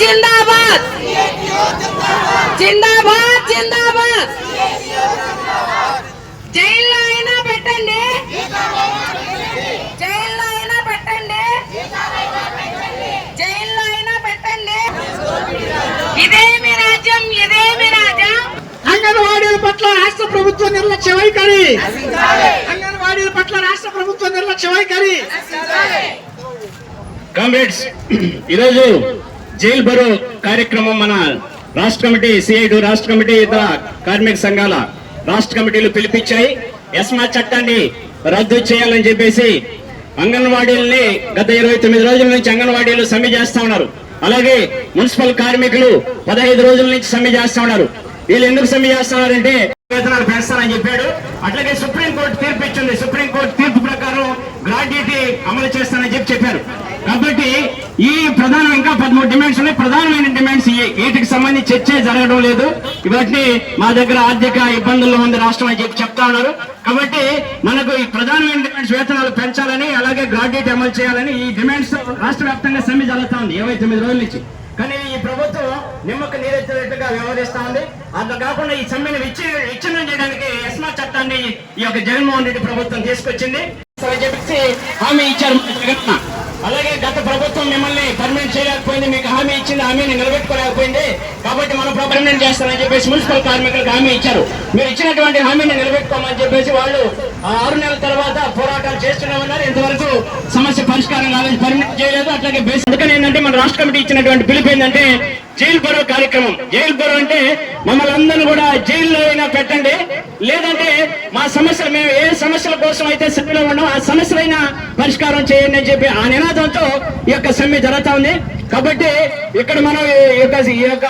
జిందాబాద్ జిందాబాద్! జిందాబాద్ జైల్లో అయినా పెట్టండి! జైల్లో అయినా పెట్టండి! జైల్లో అయినా పెట్టండి! ఇదేమి రాజ్యం ఇదేమి రాజ్యం అంగన్వాడీల పట్ల రాష్ట్ర ప్రభుత్వ నిర్లక్ష్య వైఖరి అంగన్వాడీల పట్ల రాష్ట్ర ప్రభుత్వ నిర్లక్ష్య వైఖరి కామ్రేడ్స్ ఈరోజు జైల్ బరో కార్యక్రమం మన రాష్ట్ర కమిటీ సిఐడు రాష్ట్ర కమిటీ ఇతర కార్మిక సంఘాల రాష్ట్ర కమిటీలు పిలిపించాయి. ఎస్మా చట్టాన్ని రద్దు చేయాలని చెప్పేసి అంగన్వాడీలని గత ఇరవై తొమ్మిది రోజుల నుంచి అంగన్వాడీలు సమ్మె చేస్తా ఉన్నారు. అలాగే మున్సిపల్ కార్మికులు పదహైదు రోజుల నుంచి సమ్మె చేస్తా ఉన్నారు. వీళ్ళు ఎందుకు సమ్మె చేస్తున్నారంటే వేతనాలు పెంచుతానని చెప్పాడు. అట్లాగే సుప్రీంకోర్టు తీర్పు ఇచ్చింది. సుప్రీంకోర్టు తీర్పు ప్రకారం గ్రాడ్యుటీ అమలు చేస్తానని చెప్పి చెప్పారు. కాబట్టి ఈ ప్రధానం ఇంకా పదమూడు డిమాండ్స్ ఉన్నాయి. ప్రధానమైన డిమాండ్స్ వీటికి సంబంధించి చర్చే జరగడం లేదు. ఇవన్నీ మా దగ్గర ఆర్థిక ఇబ్బందుల్లో ఉంది రాష్ట్రం అని చెప్పి చెప్తా ఉన్నారు. కాబట్టి మనకు ఈ ప్రధానమైన డిమాండ్స్ వేతనాలు పెంచాలని అలాగే గ్రాడ్యుయేట్ అమలు చేయాలని ఈ డిమాండ్స్ రాష్ట్ర వ్యాప్తంగా సమ్మె జరుగుతా ఉంది. ఇరవై తొమ్మిది రోజుల నుంచి. కానీ ఈ ప్రభుత్వం నిమ్మక నీరెత్తినట్టుగా వ్యవహరిస్తా ఉంది. అట్లా కాకుండా ఈ సమ్మెను విచ్చి విచ్ఛిన్నం చేయడానికి ఎస్మా చట్టాన్ని ఈ యొక్క జగన్మోహన్ రెడ్డి ప్రభుత్వం తీసుకొచ్చింది. అని చెప్పేసి హామీ ఇచ్చారు జగన్ అలాగే గత ప్రభుత్వం మిమ్మల్ని పర్మనెంట్ చేయలేకపోయింది మీకు హామీ ఇచ్చింది హామీని నిలబెట్టుకోలేకపోయింది. కాబట్టి మనం పర్మనెంట్ చేస్తామని చెప్పేసి మున్సిపల్ కార్మికులకు హామీ ఇచ్చారు. మీరు ఇచ్చినటువంటి హామీని నిలబెట్టుకోమని చెప్పేసి వాళ్ళు ఆ ఆరు నెలల తర్వాత పోరాటాలు చేస్తూనే ఉన్నారు ఇంతవరకు సమస్య పరిష్కారం కాదని పర్మనెంట్ చేయలేదు. అట్లాగే బేస్ అందుకని ఏంటంటే మన రాష్ట్ర కమిటీ ఇచ్చినటువంటి పిలుపు ఏంటంటే జైలు బరో కార్యక్రమం. జైలు బరో అంటే మమ్మల్ని అందరూ కూడా జైల్లో అయినా పెట్టండి. లేదంటే మా సమస్యలు మేము ఏ సమస్యల కోసం అయితే సభ్యులు ఉన్నాం ఆ సమస్యలైనా పరిష్కారం చేయండి అని చెప్పి ఆ నినాదంతో ఈ యొక్క సమ్మె జరుగుతా ఉంది. కాబట్టి ఇక్కడ మనం ఈ యొక్క ఈ యొక్క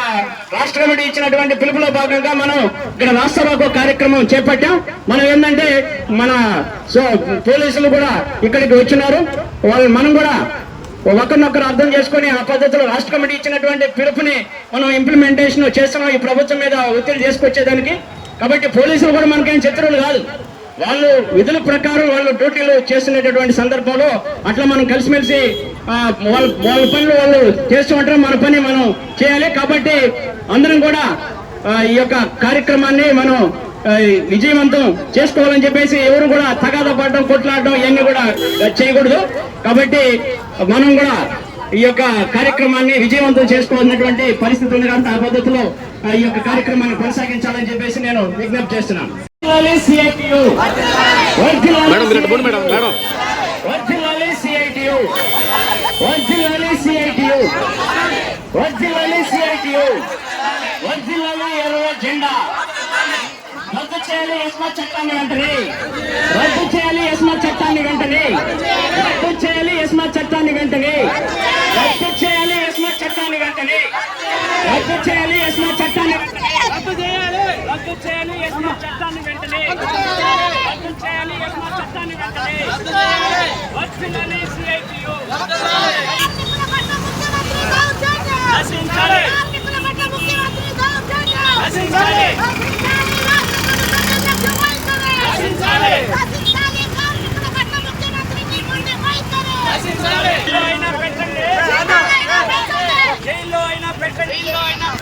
రాష్ట్ర కమిటీ ఇచ్చినటువంటి పిలుపులో భాగంగా మనం ఇక్కడ రాష్ట్రసభకు కార్యక్రమం చేపట్టాం. మనం ఏంటంటే మన సో పోలీసులు కూడా ఇక్కడికి వచ్చినారు. వాళ్ళు మనం కూడా ఒకరినొకరు అర్థం చేసుకొని ఆ పద్ధతిలో రాష్ట్ర కమిటీ ఇచ్చినటువంటి పిలుపుని మనం ఇంప్లిమెంటేషన్ చేస్తున్నాం. ఈ ప్రభుత్వం మీద ఒత్తిడి చేసుకొచ్చేదానికి కాబట్టి పోలీసులు కూడా మనకేం శత్రువులు కాదు. వాళ్ళు విధుల ప్రకారం వాళ్ళు డ్యూటీలు చేస్తున్నటువంటి సందర్భంలో అట్లా మనం కలిసిమెలిసి వాళ్ళ వాళ్ళ పనులు వాళ్ళు చేస్తూ ఉంటారు. మన పని మనం చేయాలి. కాబట్టి అందరం కూడా ఈ యొక్క కార్యక్రమాన్ని మనం విజయవంతం చేసుకోవాలని చెప్పేసి ఎవరు కూడా తగాదా పడడం కొట్లాడడం ఇవన్నీ కూడా చేయకూడదు. కాబట్టి మనం కూడా ఈ యొక్క కార్యక్రమాన్ని విజయవంతం చేసుకోవాలన్నటువంటి పరిస్థితి ఉంది కాబట్టి ఆ పద్ధతిలో ఈ యొక్క కార్యక్రమాన్ని కొనసాగించాలని చెప్పేసి నేను విజ్ఞప్తి చేస్తున్నాను. ఎర్ర జెండా. చేయాలి ఎస్మా చట్టాన్ని వెంటనే. రద్దు చేయాలి ఎస్మా చట్టాన్ని వెంటనే. రద్దు చేయాలి ఎస్మా చట్టాన్ని వెంటనే. రద్దు చేయాలి ఎస్మా చట్టాన్ని వెంటనే. రద్దు చేయాలి ఎస్మా చట్టాన్ని రద్దు చేయాలి రద్దు చేయాలి ఎస్మా చట్టాన్ని వెంటనే. రద్దు చేయాలి ఎస్మా చట్టాన్ని వెంటనే. వచ్చిందని సిఐటియు నశించాలి. నశించాలి.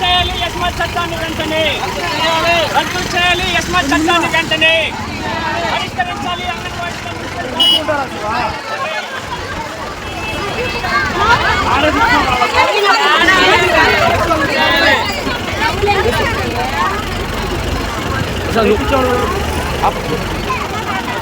చేయాలి ఎస్మా చట్టాన్ని వెంటనే రద్దు చేయాలి ఎస్మా చట్టాన్ని వెంటనే పరిష్కరించాలి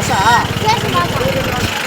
小帅，是哪？